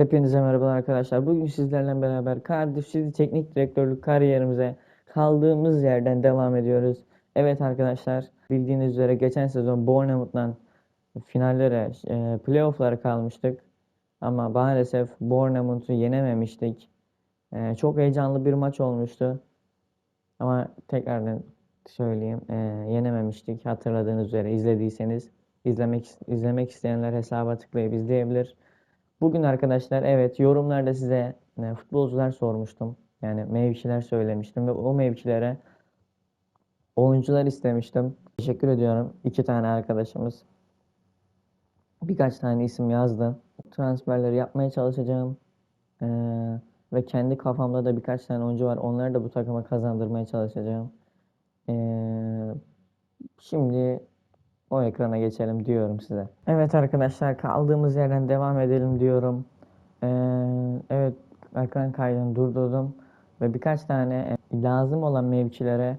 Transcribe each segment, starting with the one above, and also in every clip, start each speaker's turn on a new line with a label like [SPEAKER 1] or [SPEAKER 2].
[SPEAKER 1] Hepinize merhabalar arkadaşlar. Bugün sizlerle beraber Cardiff City Teknik Direktörlük kariyerimize kaldığımız yerden devam ediyoruz. Evet arkadaşlar, bildiğiniz üzere geçen sezon Bournemouth'la finallere, e, playoff'lara kalmıştık. Ama maalesef Bournemouth'u yenememiştik. E, çok heyecanlı bir maç olmuştu. Ama tekrardan söyleyeyim, e, yenememiştik. Hatırladığınız üzere izlediyseniz izlemek izlemek isteyenler hesaba tıklayıp izleyebilir. Bugün arkadaşlar evet yorumlarda size e, futbolcular sormuştum. Yani mevkiler söylemiştim ve o mevkilere oyuncular istemiştim. Teşekkür ediyorum. İki tane arkadaşımız birkaç tane isim yazdı. Transferleri yapmaya çalışacağım. Ee, ve kendi kafamda da birkaç tane oyuncu var. Onları da bu takıma kazandırmaya çalışacağım. Ee, şimdi o ekrana geçelim diyorum size. Evet arkadaşlar kaldığımız yerden devam edelim diyorum. Ee, evet ekran kaydını durdurdum ve birkaç tane e, lazım olan mevkilere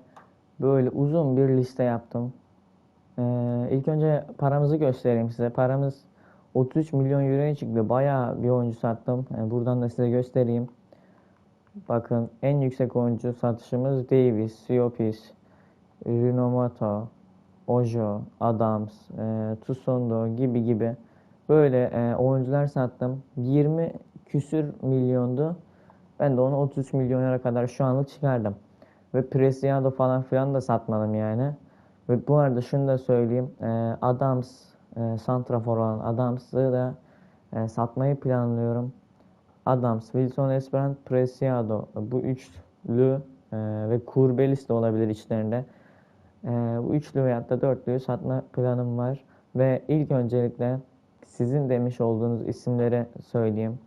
[SPEAKER 1] böyle uzun bir liste yaptım. Ee, ilk önce paramızı göstereyim size. Paramız 33 milyon euroya çıktı. Bayağı bir oyuncu sattım. Yani buradan da size göstereyim. Bakın en yüksek oyuncu satışımız Davis, Siopis, Rinomato, Ojo, Adams, e, Tusondo gibi gibi böyle e, oyuncular sattım. 20 küsür milyondu. Ben de onu 33 milyonlara kadar şu anlık çıkardım. Ve Preciado falan filan da satmadım yani. Ve bu arada şunu da söyleyeyim. E, Adams, e, Santrafor olan Adams'ı da e, satmayı planlıyorum. Adams, Wilson Esperant, Preciado bu üçlü e, ve Kurbelis de olabilir içlerinde. Ee, bu üçlü veyahut da dörtlüyü satma planım var. Ve ilk öncelikle sizin demiş olduğunuz isimleri söyleyeyim.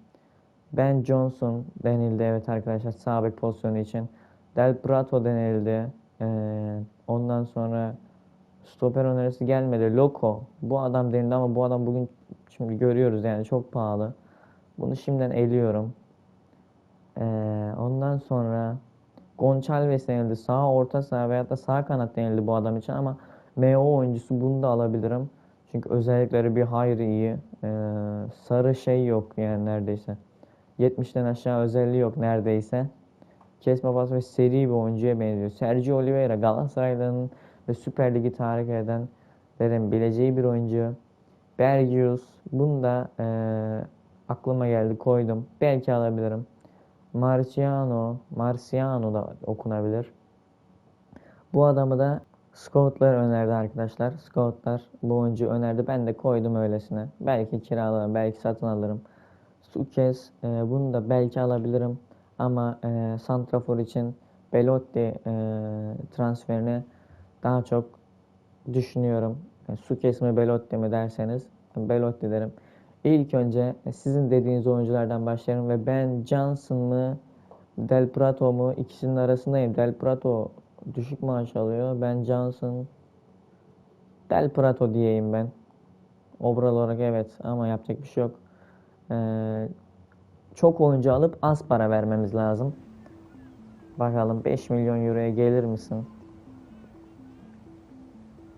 [SPEAKER 1] Ben Johnson denildi evet arkadaşlar sağ bek pozisyonu için. Del Prato denildi. Ee, ondan sonra stoper önerisi gelmedi. Loco. Bu adam denildi ama bu adam bugün şimdi görüyoruz yani çok pahalı. Bunu şimdiden eliyorum. Ee, ondan sonra Gonçalves denildi. Sağ orta saha veya da sağ kanat denildi bu adam için ama MO oyuncusu bunu da alabilirim. Çünkü özellikleri bir hayli iyi. Ee, sarı şey yok yani neredeyse. 70'ten aşağı özelliği yok neredeyse. Kesme pas ve seri bir oyuncuya benziyor. Sergio Oliveira Galatasaray'ın ve Süper Lig'i tahrik eden derim bileceği bir oyuncu. Bergius bunu da e, aklıma geldi koydum. Belki alabilirim. Marciano, Marciano da okunabilir. Bu adamı da Scoutlar önerdi arkadaşlar. Scoutlar bu oyuncu önerdi. Ben de koydum öylesine. Belki kiralarım, belki satın alırım. Sukes e, bunu da belki alabilirim. Ama e, Santrafor için Belotti e, transferini daha çok düşünüyorum. E, Sukes mi Belotti mi derseniz Belotti derim. İlk önce sizin dediğiniz oyunculardan başlayalım ve ben Johnson mı Del Prato mu ikisinin arasındayım. Del Prato düşük maaş alıyor. Ben Johnson Del Prato diyeyim ben. Overall olarak evet ama yapacak bir şey yok. Ee, çok oyuncu alıp az para vermemiz lazım. Bakalım 5 milyon euroya gelir misin?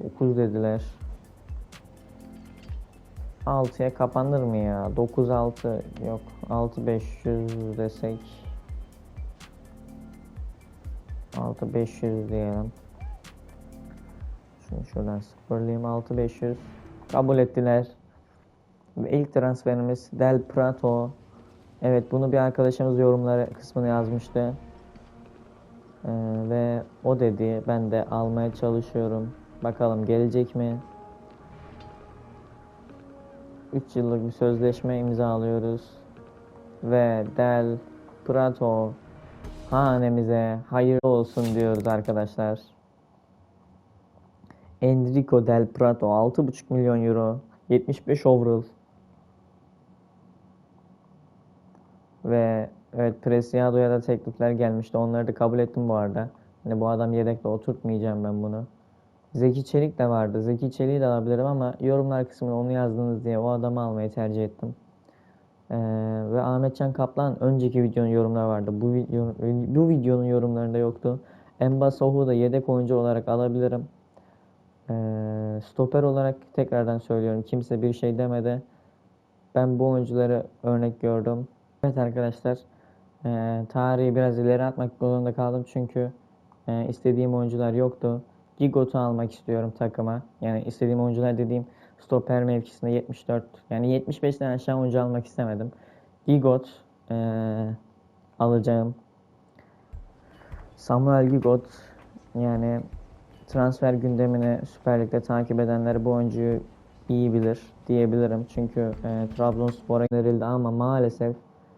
[SPEAKER 1] 9 dediler. 6'ya kapanır mı ya? 9-6 yok. 6-500 desek. 6-500 diyelim. Şunu şuradan sıfırlayayım. 6-500. Kabul ettiler. Ve ilk transferimiz Del Prato. Evet bunu bir arkadaşımız yorumlar kısmına yazmıştı. Ee, ve o dedi. Ben de almaya çalışıyorum. Bakalım gelecek mi? 3 yıllık bir sözleşme imzalıyoruz. Ve Del Prato hanemize hayırlı olsun diyoruz arkadaşlar. Enrico Del Prato 6,5 milyon euro 75 overall ve evet Preciado'ya da teklifler gelmişti. Onları da kabul ettim bu arada. Hani bu adam yedekte oturtmayacağım ben bunu. Zeki Çelik de vardı. Zeki Çelik'i de alabilirim ama yorumlar kısmına onu yazdınız diye o adamı almayı tercih ettim. Ee, ve Ahmetcan Kaplan önceki videonun yorumları vardı. Bu, video, bu videonun yorumlarında yoktu. Emba Sohu da yedek oyuncu olarak alabilirim. Ee, stoper olarak tekrardan söylüyorum. Kimse bir şey demedi. Ben bu oyuncuları örnek gördüm. Evet arkadaşlar, e, tarihi biraz ileri atmak zorunda kaldım çünkü e, istediğim oyuncular yoktu. Gigot'u almak istiyorum takıma. Yani istediğim oyuncular dediğim stoper mevkisinde 74 yani 75'ten aşağı oyuncu almak istemedim. Gigot e, alacağım. Samuel Gigot yani transfer gündemini Süper Lig'de takip edenler bu oyuncuyu iyi bilir diyebilirim. Çünkü e, Trabzonspor'a verildi ama maalesef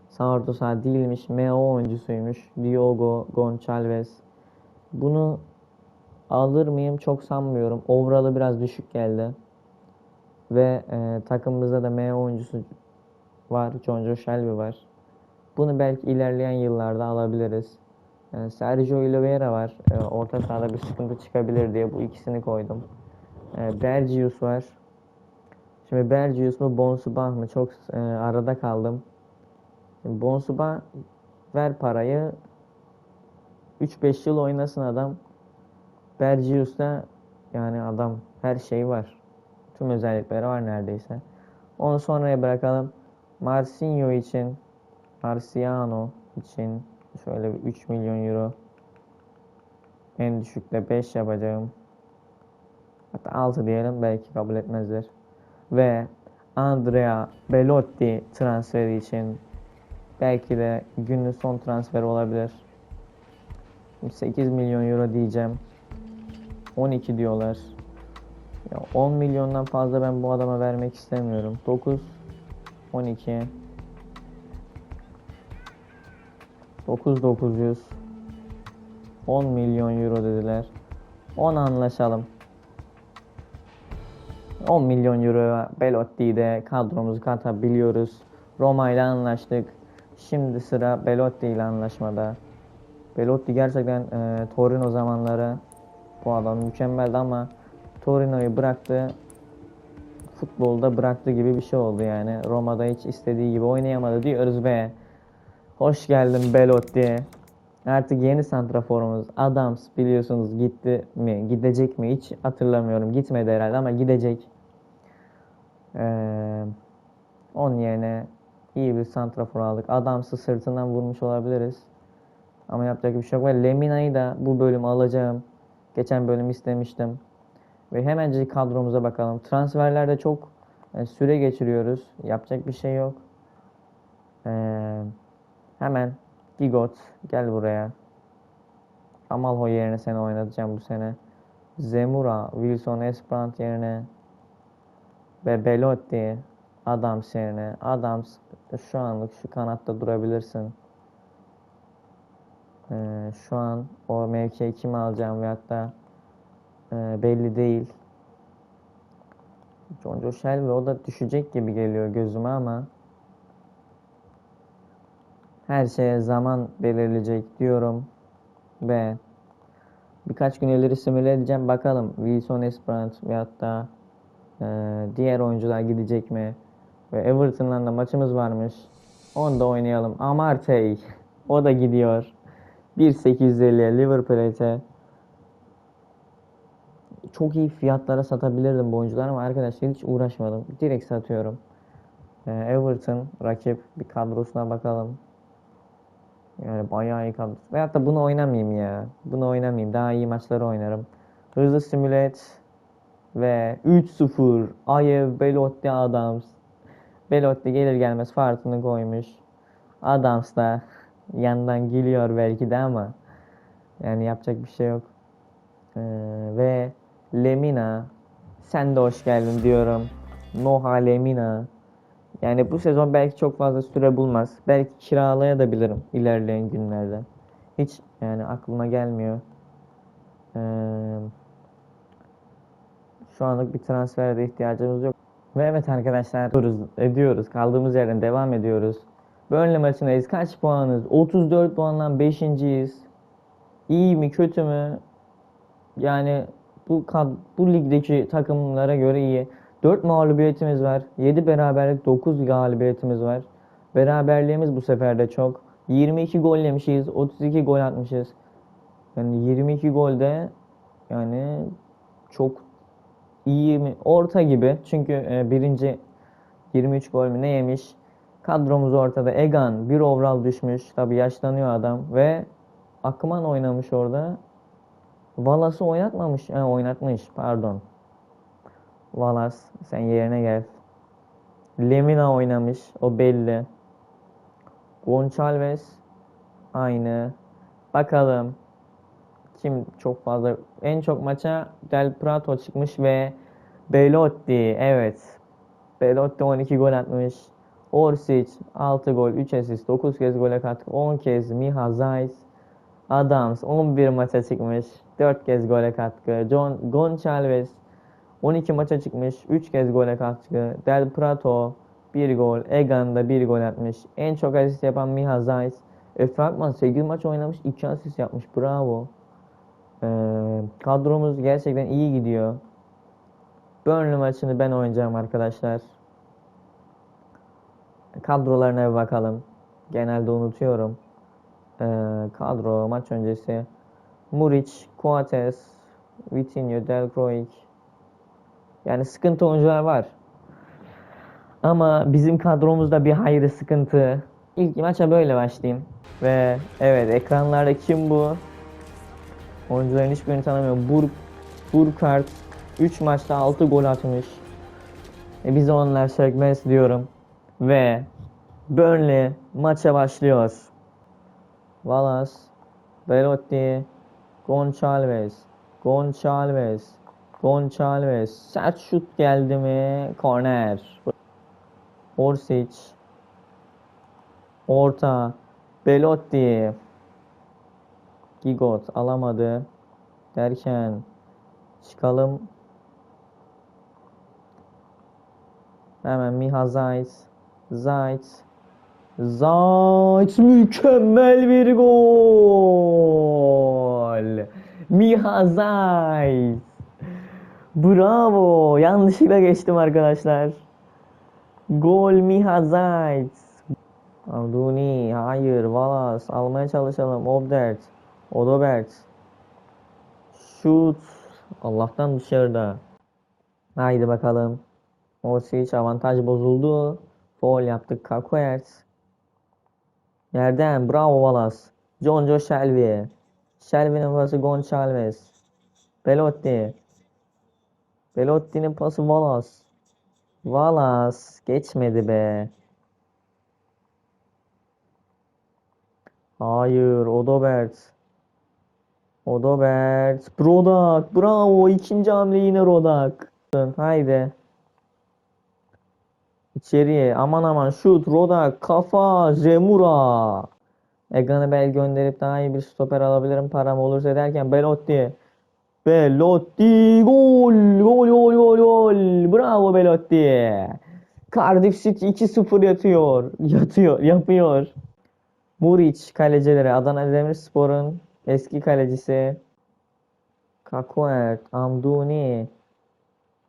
[SPEAKER 1] saha değilmiş. MO oyuncusuymuş. Diogo Gonçalves. Bunu alır mıyım çok sanmıyorum. Overall'ı biraz düşük geldi. Ve e, takımımızda da MO oyuncusu var. John Joe Shelby var. Bunu belki ilerleyen yıllarda alabiliriz. E, Sergio Oliveira var. E, orta sahada bir sıkıntı çıkabilir diye bu ikisini koydum. E, Bergius var. Şimdi Bergius mu Bonsuba mı? Çok e, arada kaldım. Şimdi Bonsuba ver parayı 3-5 yıl oynasın adam. Bergius'ta yani adam her şeyi var. Tüm özellikleri var neredeyse. Onu sonraya bırakalım. Marcinho için Marciano için şöyle bir 3 milyon euro en düşükte 5 yapacağım. Hatta 6 diyelim belki kabul etmezler. Ve Andrea Belotti transferi için belki de günün son transferi olabilir. 8 milyon euro diyeceğim. 12 diyorlar. Ya 10 milyondan fazla ben bu adama vermek istemiyorum. 9 12 9 900 10 milyon euro dediler. 10 anlaşalım. 10 milyon euro Belotti'yi de kadromuzu katabiliyoruz. Roma ile anlaştık. Şimdi sıra Belotti ile anlaşmada. Belotti gerçekten e, Torino zamanları adam mükemmeldi ama Torino'yu bıraktı. Futbolda bıraktı gibi bir şey oldu yani. Roma'da hiç istediği gibi oynayamadı diyoruz ve hoş geldin Belotti. Artık yeni santraforumuz Adams biliyorsunuz gitti mi gidecek mi hiç hatırlamıyorum. Gitmedi herhalde ama gidecek. Ee, onun yerine iyi bir santrafor aldık. Adams'ı sırtından vurmuş olabiliriz. Ama yapacak bir şey yok. Ve Lemina'yı da bu bölüm alacağım. Geçen bölüm istemiştim. Ve hemencik kadromuza bakalım. Transferlerde çok e, süre geçiriyoruz. Yapacak bir şey yok. Ee, hemen Gigot gel buraya. Amalho yerine seni oynatacağım bu sene. Zemura, Wilson Esperant yerine ve Belotti Adams yerine. Adams şu anlık şu kanatta durabilirsin. Ee, şu an o mevkiye kimi alacağım veyahut da e, belli değil. John Joe Shelby o da düşecek gibi geliyor gözüme ama her şeye zaman belirleyecek diyorum ve birkaç gün ileri simüle edeceğim. Bakalım Wilson Esperant veyahut da e, diğer oyuncular gidecek mi? Ve Everton'la da maçımız varmış. Onu da oynayalım. Amartey o da gidiyor 1.850'ye Liverpool ete çok iyi fiyatlara satabilirdim bu oyuncuları ama arkadaşlar hiç uğraşmadım. Direkt satıyorum. Ee, Everton rakip bir kadrosuna bakalım. Yani bayağı iyi kadro. Veyahut da bunu oynamayayım ya. Bunu oynamayayım. Daha iyi maçları oynarım. Hızlı simület ve 3-0 Ayev Belotti Adams. Belotti gelir gelmez farkını koymuş. Adams da yandan gülüyor belki de ama yani yapacak bir şey yok. Ee, ve Lemina sen de hoş geldin diyorum. Noha Lemina. Yani bu sezon belki çok fazla süre bulmaz. Belki kiralayabilirim ilerleyen günlerde. Hiç yani aklıma gelmiyor. Ee, şu anlık bir transferde ihtiyacımız yok. Ve evet arkadaşlar ediyoruz, ediyoruz. Kaldığımız yerden devam ediyoruz. Burnley maçındayız. Kaç puanız? 34 puandan 5.yiz. İyi mi kötü mü? Yani bu bu ligdeki takımlara göre iyi. 4 mağlubiyetimiz var. 7 beraberlik, 9 galibiyetimiz var. Beraberliğimiz bu sefer de çok. 22 gol yemişiz, 32 gol atmışız. Yani 22 golde yani çok iyi mi? Orta gibi. Çünkü e, birinci 23 gol mü ne yemiş? Kadromuz ortada. Egan bir overall düşmüş. Tabi yaşlanıyor adam ve Akman oynamış orada. Valas'ı oynatmamış. Ha, oynatmış pardon. Valas sen yerine gel. Lemina oynamış. O belli. Gonçalves aynı. Bakalım kim çok fazla en çok maça Del Prato çıkmış ve Belotti evet. Belotti 12 gol atmış. Orsic 6 gol, 3 asist, 9 kez gole katkı, 10 kez Miha Zayt. Adams 11 maça çıkmış, 4 kez gole katkı. John Gonçalves 12 maça çıkmış, 3 kez gole katkı. Del Prato 1 gol, Egan da 1 gol atmış. En çok asist yapan Miha Zayt. Efe Akman 8 maç oynamış, 2 asist yapmış. Bravo. Ee, kadromuz gerçekten iyi gidiyor. Burnley maçını ben oynayacağım arkadaşlar. Kadrolarına bir bakalım. Genelde unutuyorum. Ee, kadro maç öncesi. Muric, Coates, Vitinho, Delcroix. Yani sıkıntı oyuncular var. Ama bizim kadromuzda bir hayli sıkıntı. İlk maça böyle başlayayım. Ve evet ekranlarda kim bu? Oyuncuların hiçbirini tanımıyorum. Bur Burkhardt 3 maçta 6 gol atmış. E biz onlar sökmez diyorum. Ve Burnley maça başlıyor. Wallace, Belotti, Gonçalves, Gonçalves, Gonçalves. Sert şut geldi mi? Korner. Orsic. Orta. Belotti. Gigot alamadı. Derken çıkalım. Hemen Miha Zayt. Zayt. Mükemmel bir gol. Miha Zayt. Bravo. Yanlışlıkla geçtim arkadaşlar. Gol Miha Zayt. Abduni, hayır, Valas, almaya çalışalım. Obdert, Odobert. Şut. Allah'tan dışarıda. Haydi bakalım. Orsic avantaj bozuldu. Foul yaptık. Kakoert. Yerden. Bravo Valas. John Joe Shelby. Shelby'nin pası Gonçalves. Belotti. Belotti'nin pası Valas. Valas. Geçmedi be. Hayır. Odobert. Odobert. Rodak. Bravo. İkinci hamle yine Rodak. Haydi. İçeriye. Aman aman. Şut. Rodak. Kafa. Zemura. Egan'ı bel gönderip daha iyi bir stoper alabilirim param olursa derken Belotti. Belotti. Gol. Gol gol gol gol. Bravo Belotti. Cardiff City 2-0 yatıyor. Yatıyor. Yapıyor. Muriç kalecileri Adana Demirspor'un eski kalecisi Kakuert, Amduni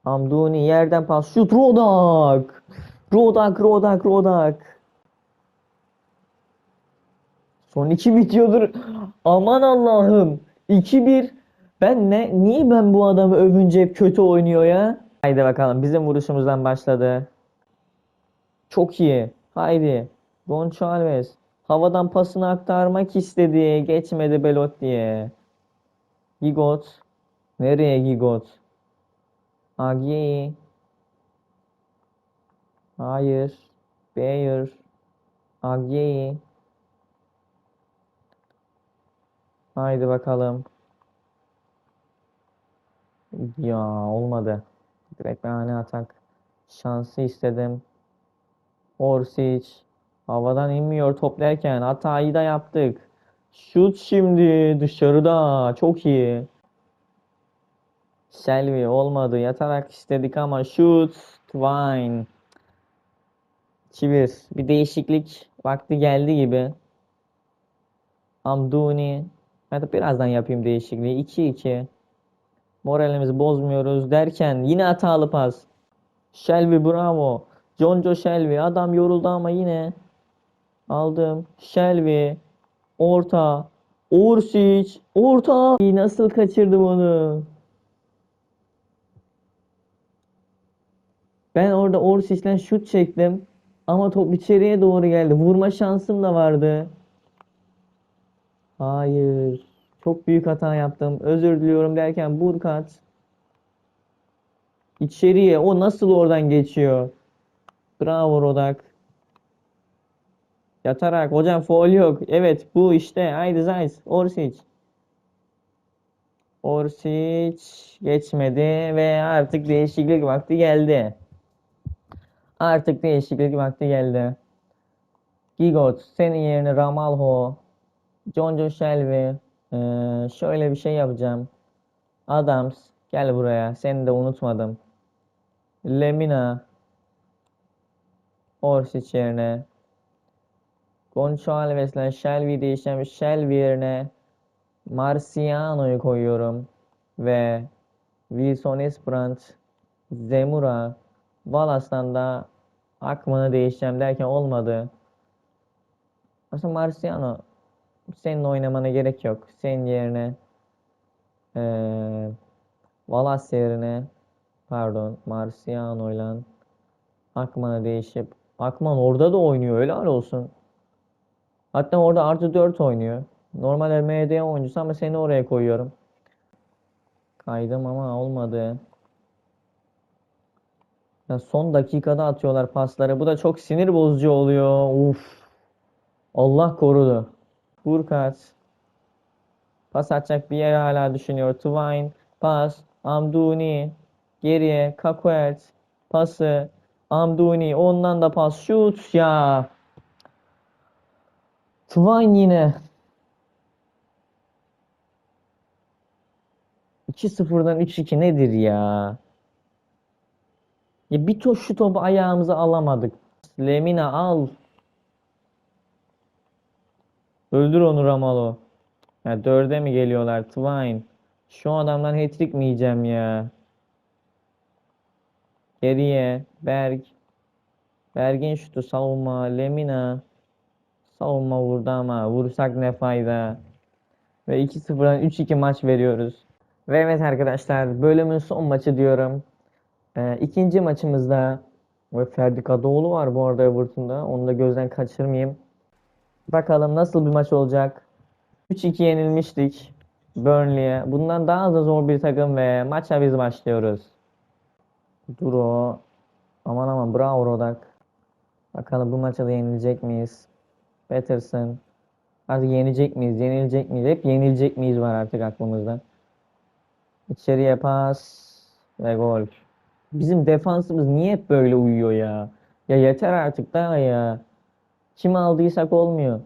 [SPEAKER 1] Amduni yerden pas şut Rodak Rodak Rodak Rodak Son iki bitiyordur aman Allah'ım 2-1 ben ne niye ben bu adamı övünce hep kötü oynuyor ya Haydi bakalım bizim vuruşumuzdan başladı Çok iyi haydi Gonçalves Havadan pasını aktarmak istedi. Geçmedi Belotti'ye. Gigot. Nereye Gigot? Agi. Hayır. Bayer. Agi. Haydi bakalım. Ya olmadı. Direkt bahane atak. Şansı istedim. Orsic. Havadan inmiyor top derken hatayı da yaptık. Şut şimdi dışarıda. Çok iyi. Selvi olmadı. Yatarak istedik ama şut. Twine. 2-1. Bir değişiklik vakti geldi gibi. Amduni. Hadi birazdan yapayım değişikliği. 2-2. Moralimizi bozmuyoruz derken yine hatalı pas. Shelby bravo. John Joe Shelby. Adam yoruldu ama yine Aldım. Shelby. Orta. Orsic. Orta. Nasıl kaçırdım onu? Ben orada Orsic'den şut çektim. Ama top içeriye doğru geldi. Vurma şansım da vardı. Hayır. Çok büyük hata yaptım. Özür diliyorum derken Burkat. İçeriye. O nasıl oradan geçiyor? Bravo Rodak. Yatarak. Hocam faul yok. Evet bu işte. Haydi Zayt. Orsic. Orsic geçmedi ve artık değişiklik vakti geldi. Artık değişiklik vakti geldi. Gigot senin yerine Ramalho, John Joe Shelby. Ee, şöyle bir şey yapacağım. Adams gel buraya. Seni de unutmadım. Lemina Orsic yerine. Gonçalves'le Shelby değişeceğim. Shelby yerine Marciano'yu koyuyorum. Ve Wilson Esperant, Zemura, Wallace'dan da Akman'ı değişeceğim derken olmadı. Aslında Marciano senin oynamana gerek yok. Senin yerine eee Wallace yerine pardon Marciano ile Akman'ı değişip Akman orada da oynuyor helal olsun. Hatta orada artı 4 oynuyor. Normalde MD oyuncusu ama seni oraya koyuyorum. Kaydım ama olmadı. Ya son dakikada atıyorlar pasları. Bu da çok sinir bozucu oluyor. Uf. Allah korudu. Burkat. Pas atacak bir yer hala düşünüyor. Twine. Pas. Amduni. Geriye. Kakuert. Pası. Amduni. Ondan da pas. Şut ya. Twine yine. 2-0'dan 3-2 nedir ya? Ya bir to şu topu ayağımıza alamadık. Lemina al. Öldür onu Ramalo. Ya dörde mi geliyorlar? Twine. Şu adamdan hat-trick mi yiyeceğim ya? Geriye. Berg. Berg'in şutu savunma. Lemina. Savunma vurdu ama vursak ne fayda. Ve 2-0'dan 3-2 maç veriyoruz. Ve evet arkadaşlar bölümün son maçı diyorum. Ee, ikinci maçımızda ve Ferdi Kadıoğlu var bu arada Everton'da. Onu da gözden kaçırmayayım. Bakalım nasıl bir maç olacak. 3-2 yenilmiştik Burnley'e. Bundan daha da zor bir takım ve maça biz başlıyoruz. Duro. Aman aman bravo Rodak. Bakalım bu maça da yenilecek miyiz? Peterson. Artık yenecek miyiz? Yenilecek miyiz? Hep yenilecek miyiz var artık aklımızda. İçeriye pas ve gol. Bizim defansımız niye hep böyle uyuyor ya? Ya yeter artık daha ya. Kim aldıysak olmuyor.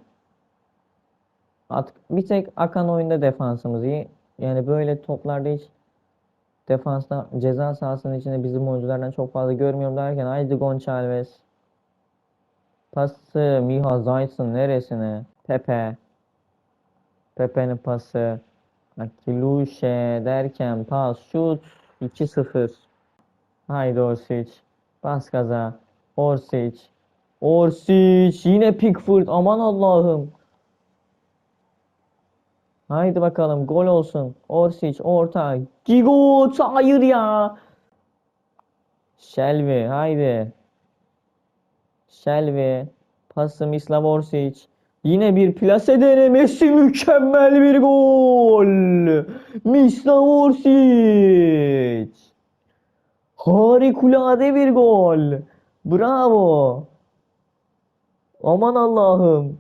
[SPEAKER 1] Artık bir tek akan oyunda defansımız iyi. Yani böyle toplarda hiç defansta ceza sahasının içinde bizim oyunculardan çok fazla görmüyorum derken haydi Gonçalves. Pası Miha Zayt'ın neresine? Pepe. Pepe'nin pası. Akiluşe derken pas şut 2-0. Haydi Orsic. Bas gaza. Orsic. Orsic. Yine Pickford. Aman Allah'ım. Haydi bakalım gol olsun. Orsic orta. Gigot. Hayır ya. Shelby. Haydi. Shelby. Pası Mislav Orsic. Yine bir plase denemesi mükemmel bir gol. Mislav Orsic. Harikulade bir gol. Bravo. Aman Allah'ım.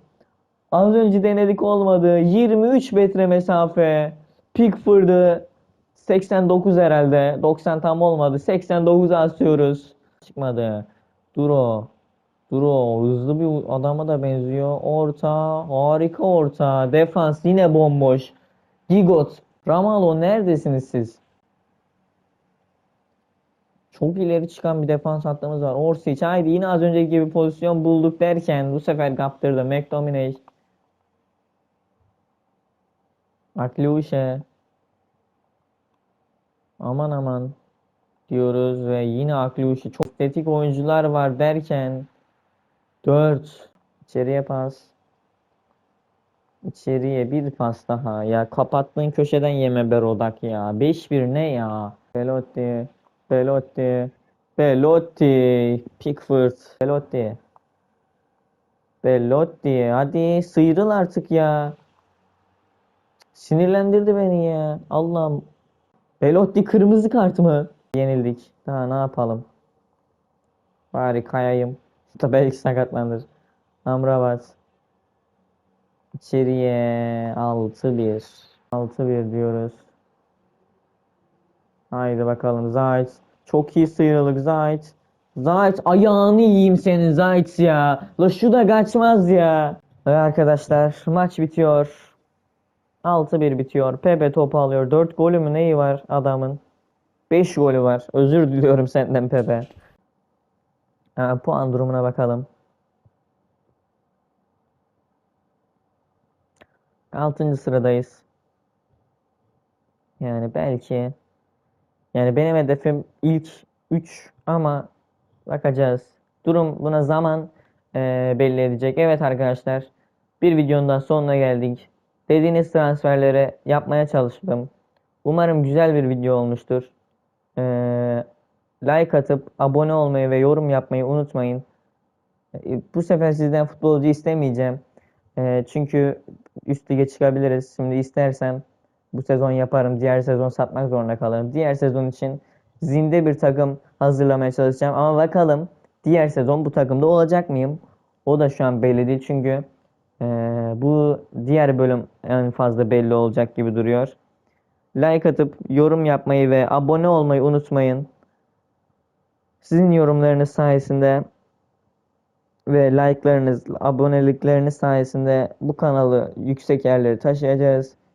[SPEAKER 1] Az önce denedik olmadı. 23 metre mesafe. Pickford'ı 89 herhalde. 90 tam olmadı. 89 asıyoruz. Çıkmadı. Duro. Duro hızlı bir adama da benziyor. Orta, harika orta. Defans yine bomboş. Gigot, Ramalo neredesiniz siz? Çok ileri çıkan bir defans hattımız var. Orsic haydi yine az önceki gibi pozisyon bulduk derken bu sefer kaptırdı. McTominay. Akliuşe. Aman aman diyoruz ve yine Akliuşe. Çok tetik oyuncular var derken 4. İçeriye pas. İçeriye bir pas daha. Ya kapattığın köşeden yeme be Rodak ya. 5-1 ne ya? Belotti. Belotti. Belotti, Pickford, Belotti. Belotti, hadi sıyrıl artık ya. Sinirlendirdi beni ya. Allah'ım. Belotti kırmızı kart mı? Yenildik. Daha ne yapalım? Bari kayayım. Da belki sakatlanır. Amrabat. İçeriye 6-1. 6-1 diyoruz. Haydi bakalım Zayt. Çok iyi sıyrılık Zayt. Zayt ayağını yiyeyim senin Zayt ya. La şu da kaçmaz ya. Ve arkadaşlar maç bitiyor. 6-1 bitiyor. Pepe topu alıyor. 4 golü mü neyi var adamın? 5 golü var. Özür diliyorum senden Pepe. Ha, puan durumuna bakalım. 6. sıradayız. Yani belki yani benim hedefim ilk 3 ama bakacağız. Durum buna zaman eee, belli edecek. Evet arkadaşlar bir videonun sonuna geldik. Dediğiniz transferleri yapmaya çalıştım. Umarım güzel bir video olmuştur. Eee, like atıp abone olmayı ve yorum yapmayı unutmayın. E, Bu sefer sizden futbolcu istemeyeceğim. E, çünkü üst lige çıkabiliriz. Şimdi istersem bu sezon yaparım. Diğer sezon satmak zorunda kalırım. Diğer sezon için zinde bir takım hazırlamaya çalışacağım. Ama bakalım diğer sezon bu takımda olacak mıyım? O da şu an belli değil. Çünkü e, bu diğer bölüm en fazla belli olacak gibi duruyor. Like atıp yorum yapmayı ve abone olmayı unutmayın. Sizin yorumlarınız sayesinde ve like'larınız, abonelikleriniz sayesinde bu kanalı yüksek yerlere taşıyacağız.